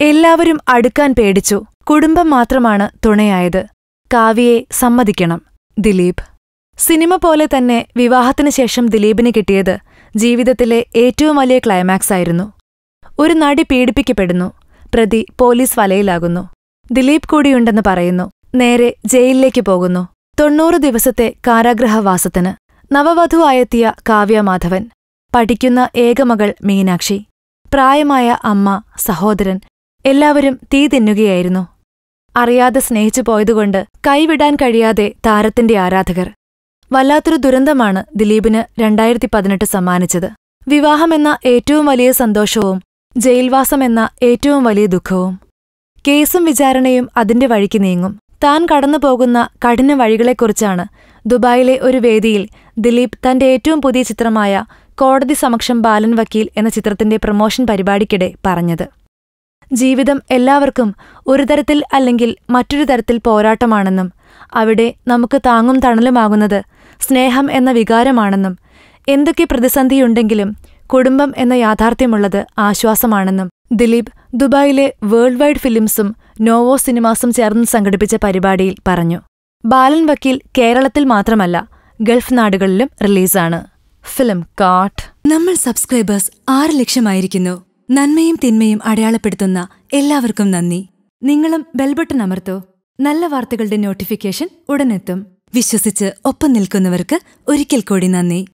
എല്ലാവരും അടുക്കാൻ പേടിച്ചു. കുടുംബം മാത്രമാണ് തുണയായത്. കാവ്യയെ സമ്മതിക്കണം. ദിലീപ്. സിനിമ പോലെ തന്നെ വിവാഹത്തിനു ശേഷം ദിലീപിന് കിട്ടിയത് ജീവിതത്തിലെ ഏറ്റവും വലിയ ക്ലൈമാക്സ് ആയിരുന്നു. ഒരു നടി പീഡിപ്പിക്കപ്പെടുന്നു. പ്രതി പോലീസ് വലയിലാകുന്നു. ദിലീപ് കൂടിയുണ്ടെന്ന് പറയുന്നു. നേരെ ജയിലിലേക്ക് പോകുന്നു. തൊണ്ണൂറ് ദിവസത്തെ കാരാഗ്രഹവാസത്തിന് നവവധുവായെത്തിയ കാവ്യമാധവൻ പഠിക്കുന്ന ഏകമകൾ മീനാക്ഷി. പ്രായമായ അമ്മ സഹോദരൻ എല്ലാവരും തീ തിന്നുകയായിരുന്നു. അറിയാതെ സ്നേഹിച്ചു പോയതുകൊണ്ട് കൈവിടാൻ കഴിയാതെ താരത്തിന്റെ ആരാധകർ. വല്ലാത്തൊരു ദുരന്തമാണ് ദിലീപിന് രണ്ടായിരത്തി പതിനെട്ട് സമ്മാനിച്ചത്. വിവാഹമെന്ന ഏറ്റവും വലിയ സന്തോഷവും ജയിൽവാസമെന്ന ഏറ്റവും വലിയ ദുഃഖവും. കേസും വിചാരണയും അതിന്റെ വഴിക്ക് നീങ്ങും. താൻ കടന്നുപോകുന്ന കഠിന വഴികളെക്കുറിച്ചാണ് ദുബായിലെ ഒരു വേദിയിൽ ദിലീപ് തന്റെ ഏറ്റവും പുതിയ ചിത്രമായ കോടതി സമക്ഷം ബാലൻ വക്കീൽ എന്ന ചിത്രത്തിന്റെ പ്രമോഷൻ പരിപാടിക്കിടെ പറഞ്ഞത്. ജീവിതം എല്ലാവർക്കും ഒരു തരത്തിൽ അല്ലെങ്കിൽ മറ്റൊരു തരത്തിൽ പോരാട്ടമാണെന്നും അവിടെ നമുക്ക് താങ്ങും തണലുമാകുന്നത് സ്നേഹം എന്ന വികാരമാണെന്നും എന്തൊക്കെ പ്രതിസന്ധിയുണ്ടെങ്കിലും കുടുംബം എന്ന യാഥാർത്ഥ്യമുള്ളത് ആശ്വാസമാണെന്നും. ദിലീപ് ദുബായിലെ വേൾഡ് വൈഡ് ഫിലിംസും നോവോ സിനിമാസും ചേർന്ന് സംഘടിപ്പിച്ച പരിപാടിയിൽ പറഞ്ഞു. ബാലൻ വക്കീൽ കേരളത്തിൽ മാത്രമല്ല ഗൾഫ് നാടുകളിലും റിലീസാണ്. ഫിലിം കാട്ട് നമ്മൾ സബ്സ്ക്രൈബേഴ്സ് ആറ് ലക്ഷമായിരിക്കുന്നു. നന്മയും തിന്മയും അടയാളപ്പെടുത്തുന്ന എല്ലാവർക്കും നന്ദി. നിങ്ങളും ബെൽബട്ടൺ അമർത്തോ. നല്ല വാർത്തകളുടെ നോട്ടിഫിക്കേഷൻ ഉടനെത്തും. വിശ്വസിച്ച് ഒപ്പം നിൽക്കുന്നവർക്ക് ഒരിക്കൽ കൂടി നന്ദി.